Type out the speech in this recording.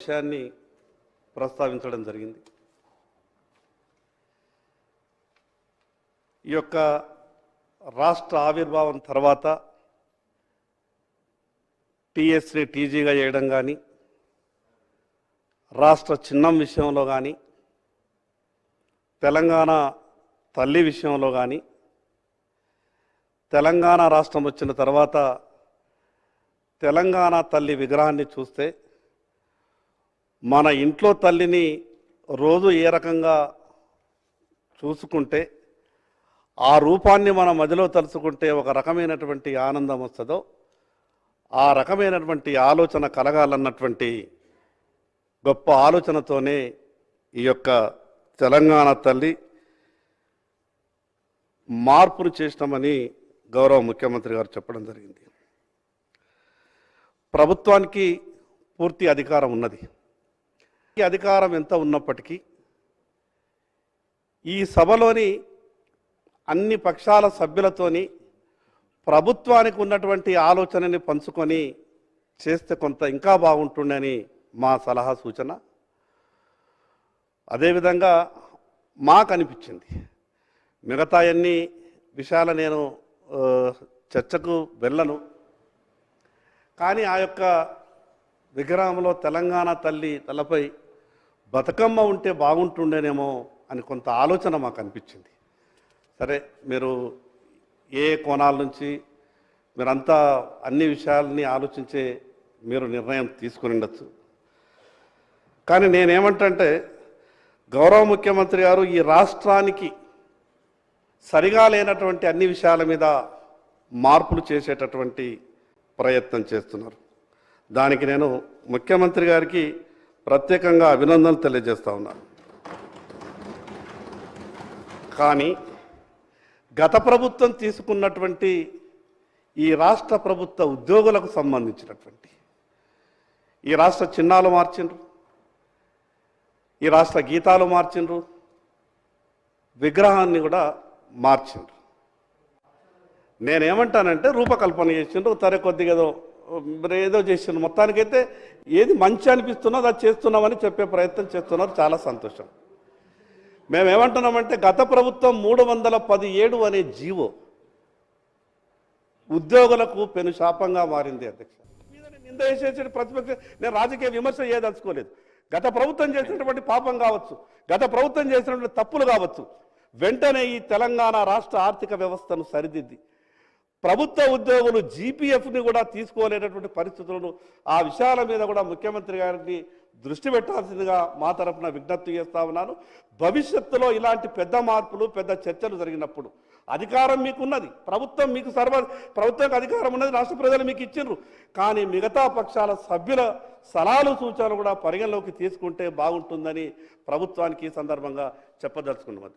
విషయాన్ని ప్రస్తావించడం జరిగింది. ఈ యొక్క రాష్ట్ర ఆవిర్భావం తర్వాత టీఎస్ని టీజీగా చేయడం కానీ రాష్ట్ర చిహ్నం విషయంలో కానీ తెలంగాణ తల్లి విషయంలో కానీ తెలంగాణ రాష్ట్రం వచ్చిన తర్వాత తెలంగాణ తల్లి విగ్రహాన్ని చూస్తే మన ఇంట్లో తల్లిని రోజు ఏ రకంగా చూసుకుంటే ఆ రూపాన్ని మన మదిలో తలుచుకుంటే ఒక రకమైనటువంటి ఆనందం వస్తుందో ఆ రకమైనటువంటి ఆలోచన కలగాలన్నటువంటి గొప్ప ఆలోచనతోనే ఈ యొక్క తెలంగాణ తల్లి మార్పును చేసినామని గౌరవ ముఖ్యమంత్రి గారు చెప్పడం జరిగింది. ప్రభుత్వానికి పూర్తి అధికారం ఉన్నది. అధికారం ఎంత ఉన్నప్పటికీ ఈ సభలోని అన్ని పక్షాల సభ్యులతోని ప్రభుత్వానికి ఉన్నటువంటి ఆలోచనని పంచుకొని చేస్తే కొంత ఇంకా బాగుంటుండని మా సలహా సూచన. అదేవిధంగా మాకు అనిపించింది మిగతా అన్ని విషయాల నేను చర్చకు వెళ్ళను. కానీ ఆ యొక్క విగ్రహంలో తెలంగాణ తల్లి తలపై బతుకమ్మ ఉంటే బాగుంటుండేనేమో అని కొంత ఆలోచన మాకు అనిపించింది. సరే మీరు ఏ కోణాల నుంచి మీరంతా అన్ని విషయాలని ఆలోచించే మీరు నిర్ణయం తీసుకుని ఉండొచ్చు. కానీ నేనేమంటే గౌరవ ముఖ్యమంత్రి గారు ఈ రాష్ట్రానికి సరిగా లేనటువంటి అన్ని విషయాల మీద మార్పులు చేసేటటువంటి ప్రయత్నం చేస్తున్నారు. దానికి నేను ముఖ్యమంత్రి గారికి ప్రత్యేకంగా అభినందనలు తెలియజేస్తా ఉన్నాను. కానీ గత ప్రభుత్వం తీసుకున్నటువంటి ఈ రాష్ట్ర ప్రభుత్వ ఉద్యోగులకు సంబంధించినటువంటి ఈ రాష్ట్ర చిహ్నాలు మార్చిండ్రు ఈ రాష్ట్ర గీతాలు మార్చిండ్రు విగ్రహాన్ని కూడా మార్చిండ్రు. నేనేమంటానంటే రూపకల్పన చేసిండ్రు తరే కొద్దిగా ఏదో ఏదో చేసిన మొత్తానికైతే ఏది మంచి అనిపిస్తున్నో అది చేస్తున్నామని చెప్పే ప్రయత్నం చేస్తున్నారు. చాలా సంతోషం. మేమేమంటున్నామంటే గత ప్రభుత్వం మూడు వందల పదిహేడు అనే జీవో ఉద్యోగులకు పెను శాపంగా మారింది అధ్యక్ష. మీద నింద వేసేసి ప్రతిపక్ష నేను రాజకీయ విమర్శ చేయదలుచుకోలేదు. గత ప్రభుత్వం చేసినటువంటి పాపం కావచ్చు గత ప్రభుత్వం చేసినటువంటి తప్పులు కావచ్చు వెంటనే ఈ తెలంగాణ రాష్ట్ర ఆర్థిక వ్యవస్థను సరిదిద్ది. ప్రభుత్వ ఉద్యోగులు జీపీఎఫ్ని కూడా తీసుకోలేనటువంటి పరిస్థితులను ఆ విషయాల మీద కూడా ముఖ్యమంత్రి గారిని దృష్టి పెట్టాల్సిందిగా మా తరఫున విజ్ఞప్తి చేస్తా ఉన్నాను. భవిష్యత్తులో ఇలాంటి పెద్ద మార్పులు పెద్ద చర్చలు జరిగినప్పుడు అధికారం మీకున్నది. ప్రభుత్వం మీకు సర్వ ప్రభుత్వం అధికారం ఉన్నది రాష్ట్ర ప్రజలు మీకు ఇచ్చిండ్రు. కానీ మిగతా పక్షాల సభ్యుల సలహాలు సూచనలు కూడా పరిగణలోకి తీసుకుంటే బాగుంటుందని ప్రభుత్వానికి ఈ సందర్భంగా చెప్పదలుచుకున్నది